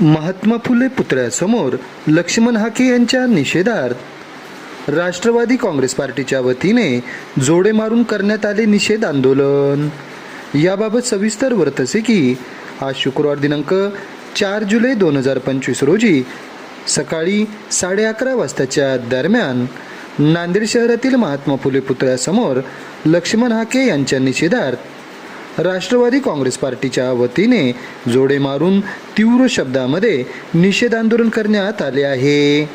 महात्मा फुले पुतळ्यासमोर लक्ष्मण हाके यांच्या निषेधार्थ राष्ट्रवादी काँग्रेस पार्टीच्या वतीने जोडे मारून करण्यात आले निषेध आंदोलन. याबाबत सविस्तर वर्तसे की आज शुक्रवार दिनांक चार जुलै दोन हजार पंचवीस रोजी सकाळी साडे अकरा वाजताच्या दरम्यान नांदेड शहरातील महात्मा फुले पुतळ्यासमोर लक्ष्मण हाके यांच्या निषेधार्थ राष्ट्रवादी काँग्रेस पार्टीच्या वतीने जोडे मारून तीव्र शब्दामध्ये निषेध आंदोलन करण्यात आले आहे.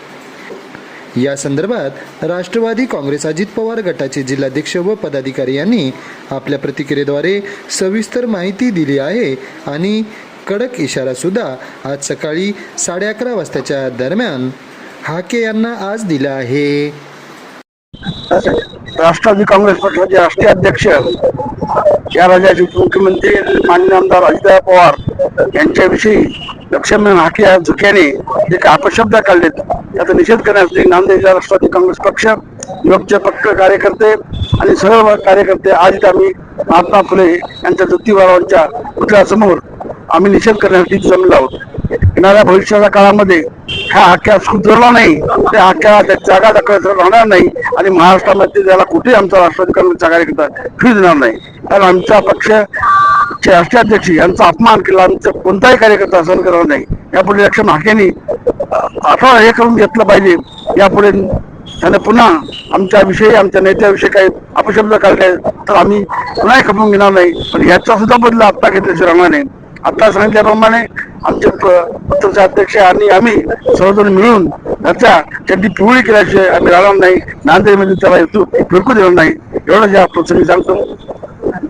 या संदर्भात राष्ट्रवादी काँग्रेस अजित पवार गटाचे जिल्हाध्यक्ष व पदाधिकारी यांनी आपल्या प्रतिक्रियेद्वारे सविस्तर माहिती दिली आहे आणि कडक इशारा सुद्धा आज सकाळी साडे अकरा वाजताच्या दरम्यान हाके यांना आज दिला आहे. राष्ट्रवादी काँग्रेस पक्षाचे राष्ट्रीय अध्यक्ष या राज्याचे उपमुख्यमंत्री माननीय आमदार अजितदादा पवार यांच्याविषयी लक्ष्मण हाके या झुक्याने जे काही अपशब्द काढलेत. याचा निषेध करण्यासाठी नांदेड जिल्हा राष्ट्रवादी काँग्रेस पक्ष युवकचे पक्ष कार्यकर्ते आणि सर्व कार्यकर्ते आज आम्ही महात्मा फुले यांच्या ज्योतिबारावांच्या पुतळ्यासमोर आम्ही निषेध करण्यासाठी जमलो आहोत. येणाऱ्या भविष्याच्या काळामध्ये ह्या आख्या सुधारला नाही त्या हाक्याला त्या जागा दाखल राहणार नाही आणि महाराष्ट्रामध्ये त्याला कुठेही आमचा राष्ट्रवादी काँग्रेसचा कार्यकर्ता फिरू देणार नाही. कारण आमचा पक्ष राष्ट्राध्यक्ष राष्ट्रीय अध्यक्ष यांचा अपमान केला. आमचं कोणताही कार्यकर्ता सहन करणार नाही. यापुढे लक्ष्मण हाकेनी आता हे करून घेतलं पाहिजे. यापुढे त्याने पुन्हा आमच्या विषयी आमच्या नेत्याविषयी काही अपशब्द काढले तर आम्ही पुन्हा खपवून घेणार नाही. पण याचा सुद्धा बदला आत्ता घेतल्याशिवाय राहणार नाही. आता सांगितल्याप्रमाणे आमचे पत्रचे अध्यक्ष आणि आम्ही सर्वजण मिळून त्याचा त्यांनी पिवळी केल्याशिवाय आम्ही राहणार नाही. नांदेडमध्ये त्याला हेतू फिरकू देणार नाही. एवढं या प्रसंगी सांगतो.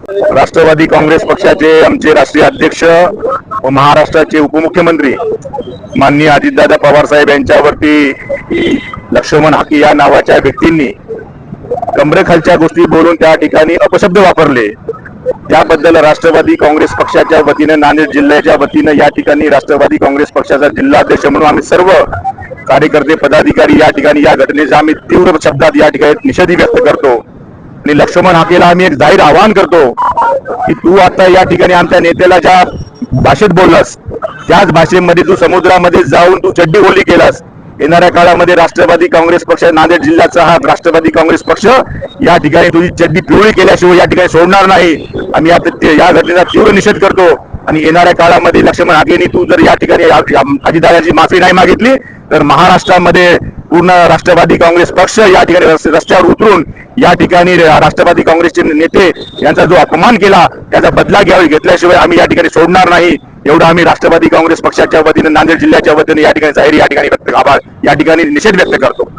राष्ट्रवादी काँग्रेस पक्षाचे आमचे राष्ट्रीय अध्यक्ष व महाराष्ट्राचे उपमुख्यमंत्री माननीय अजितदादा पवार साहेब यांच्यावरती लक्ष्मण हाकी या नावाच्या व्यक्तींनी कमरेखालच्या गोष्टी बोलून त्या ठिकाणी अपशब्द वापरले. त्याबद्दल राष्ट्रवादी काँग्रेस पक्षाच्या वतीने नांदेड जिल्ह्याच्या वतीनं या ठिकाणी राष्ट्रवादी काँग्रेस पक्षाचा जिल्हाध्यक्ष म्हणून आम्ही सर्व कार्यकर्ते पदाधिकारी या ठिकाणी या घटनेचा आम्ही तीव्र शब्दात या ठिकाणी निषेधी व्यक्त करतो. आणि लक्ष्मण हाकेला आम्ही एक जाहीर आवाहन करतो की तू आता या ठिकाणी आमच्या नेत्याला ज्या भाषेत बोललास त्याच भाषेमध्ये तू समुद्रामध्ये जाऊन तू चड्डी होली केलास. येणाऱ्या काळामध्ये राष्ट्रवादी काँग्रेस पक्ष नांदेड जिल्ह्याचा हा राष्ट्रवादी काँग्रेस पक्ष या ठिकाणी तुझी चड्डी पिवळी केल्याशिवाय या ठिकाणी सोडणार नाही. आम्ही या या घटनेचा तीव्र निषेध करतो. आणि येणाऱ्या काळामध्ये लक्ष्मण हाकेनी तू जर या ठिकाणी अजितदादाची माफी नाही मागितली तर महाराष्ट्रामध्ये पूर्ण राष्ट्रवादी काँग्रेस पक्ष या ठिकाणी रस्त्यावर उतरून या ठिकाणी राष्ट्रवादी काँग्रेसचे नेते यांचा जो अपमान केला त्याचा बदला घ्यावा घेतल्याशिवाय आम्ही या ठिकाणी सोडणार नाही. एवढं आम्ही राष्ट्रवादी काँग्रेस पक्षाच्या वतीने नांदेड जिल्ह्याच्या वतीने या ठिकाणी जाहीर या ठिकाणी व्यक्त आभार. या ठिकाणी निषेध व्यक्त करतो.